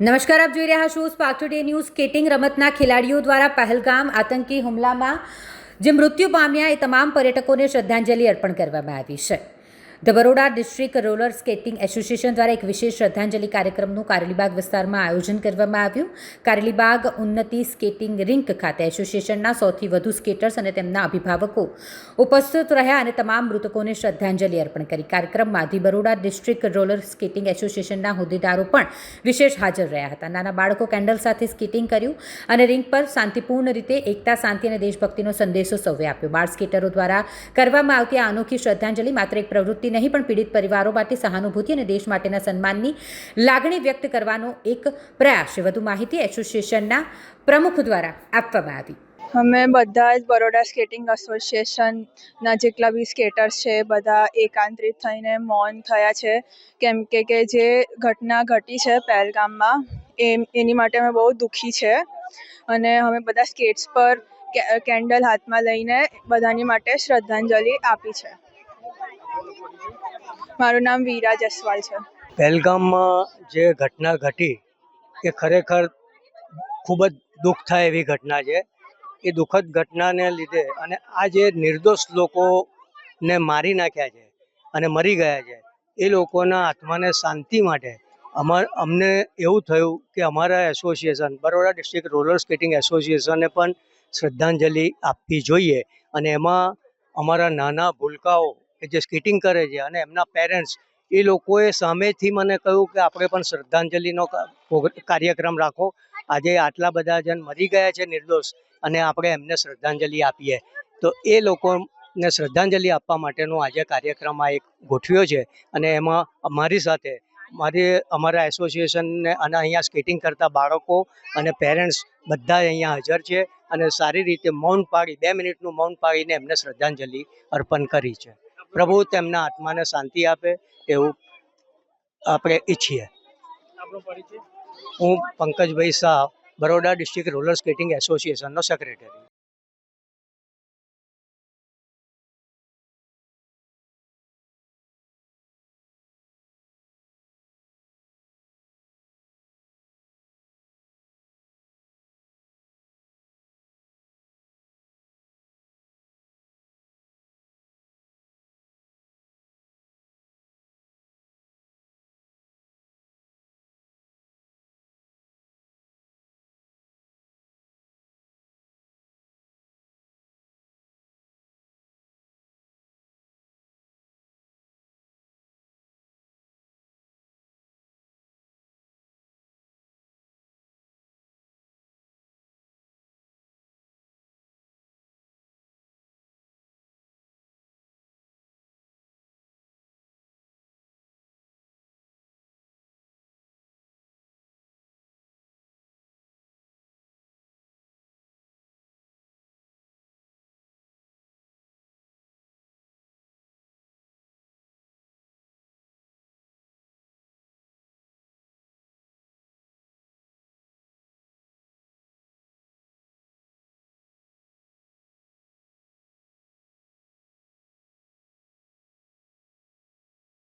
નમસ્કાર, આપ જોઈ રહ્યા છો સ્પાર્ક ટુડે ન્યૂઝ સ્કેટિંગ રમતના ખેલાડીઓ દ્વારા પહેલગામ આતંકી હુમલામાં જે મૃત્યુ પામ્યા એ તમામ પર્યટકોને શ્રદ્ધાંજલિ અર્પણ કરવામાં આવી છે. The Baroda district roller skating association દ્વારા એક વિશેષ શ્રદ્ધાંજલિ કાર્યક્રમનું કારેલીબાગ વિસ્તારમાં આયોજન કરવામાં આવ્યું. કારેલીબાગ ઉન્નતિ સ્કેટિંગ રિંક ખાતે એસોસિએશનના સૌથી વધુ સ્કેટર્સ અને તેમના અભિભાવકો ઉપસ્થિત રહ્યા અને તમામ મૃતકોને શ્રદ્ધાંજલિ અર્પણ કરી. કાર્યક્રમમાં the Baroda district roller skating એસોસિએશનના હોદ્દેદારો પણ વિશેષ હાજર રહ્યા હતા. નાના બાળકો કેન્ડલ સાથે સ્કેટિંગ કર્યું અને રિંગ પર શાંતિપૂર્ણ રીતે, એકતા, શાંતિ અને દેશભક્તિનો સંદેશો સૌએ આપ્યો. બાળ સ્કેટરો દ્વારા કરવામાં આવતી આ અનોખી શ્રદ્ધાંજલિ માત્ર એક પ્રવૃત્તિ નહીં, પણ પીડિત પરિવારો માટે સહાનુભૂતિ અને દેશ માટેના સન્માનની લાગણી વ્યક્ત કરવાનો એક પ્રયાસ. છે વધુ માહિતી એસોસિએશનના પ્રમુખ દ્વારા આપવામાં આવી. અમે બધા જ બરોડા સ્કેટિંગ એસોસિએશનના જેટલા બી સ્કેટર્સ છે, બધા એકાંતરિત થઈને મૌન થયા છે. કેમ કે કે જે ઘટના ઘટી છે પહેલગામમાં એ એની માટે અમે બહુ દુઃખી છે. અને અમે બધા સ્કેટ્સ પર કેન્ડલ હાથમાં લઈને બધાની માટે શ્રદ્ધાંજલિ આપી છે. મારું નામ વીરા જસવાલ છે. પહેલગામમાં જે ઘટના ઘટી એ ખરેખર ખૂબ જ દુઃખ થાય એવી ઘટના છે. એ દુઃખદ ઘટનાને લીધે અને આ જે નિર્દોષ લોકોને મારી નાખ્યા છે અને મરી ગયા છે, એ લોકોના આત્માને શાંતિ માટે અમાર અમને એવું થયું કે અમારા association, Baroda district roller skating એસોસિએશને પણ શ્રદ્ધાંજલિ આપવી જોઈએ અને એમાં અમારા નાના ભૂલકાઓ કે જે સ્કેટિંગ કરે છે અને એમના પેરેન્ટ્સ એ લોકોએ સામેથી મને કહ્યું કે આપણે પણ શ્રદ્ધાંજલિનો કાર્યક્રમ રાખો. આજે આટલા બધા જણ મરી ગયા છે નિર્દોષ અને આપણે એમને શ્રદ્ધાંજલિ આપીએ. તો એ લોકોને શ્રદ્ધાંજલિ આપવા માટેનો આજે કાર્યક્રમ આ એક ગોઠવ્યો છે અને એમાં અમારી સાથે મારી, અમારા એસોસિએશનને અને અહીંયા સ્કેટિંગ કરતા બાળકો અને પેરેન્ટ્સ બધા અહીંયા હાજર છે અને સારી રીતે મૌન પાડી બે મિનિટનું મૌન પાડીને એમને શ્રદ્ધાંજલિ અર્પણ કરી છે. પ્રભુ તેમના આત્માને શાંતિ આપે એવું આપણે ઈચ્છીએ. હું Pankajbhai Shah Baroda district roller skating એસોસિએશનનો secretary.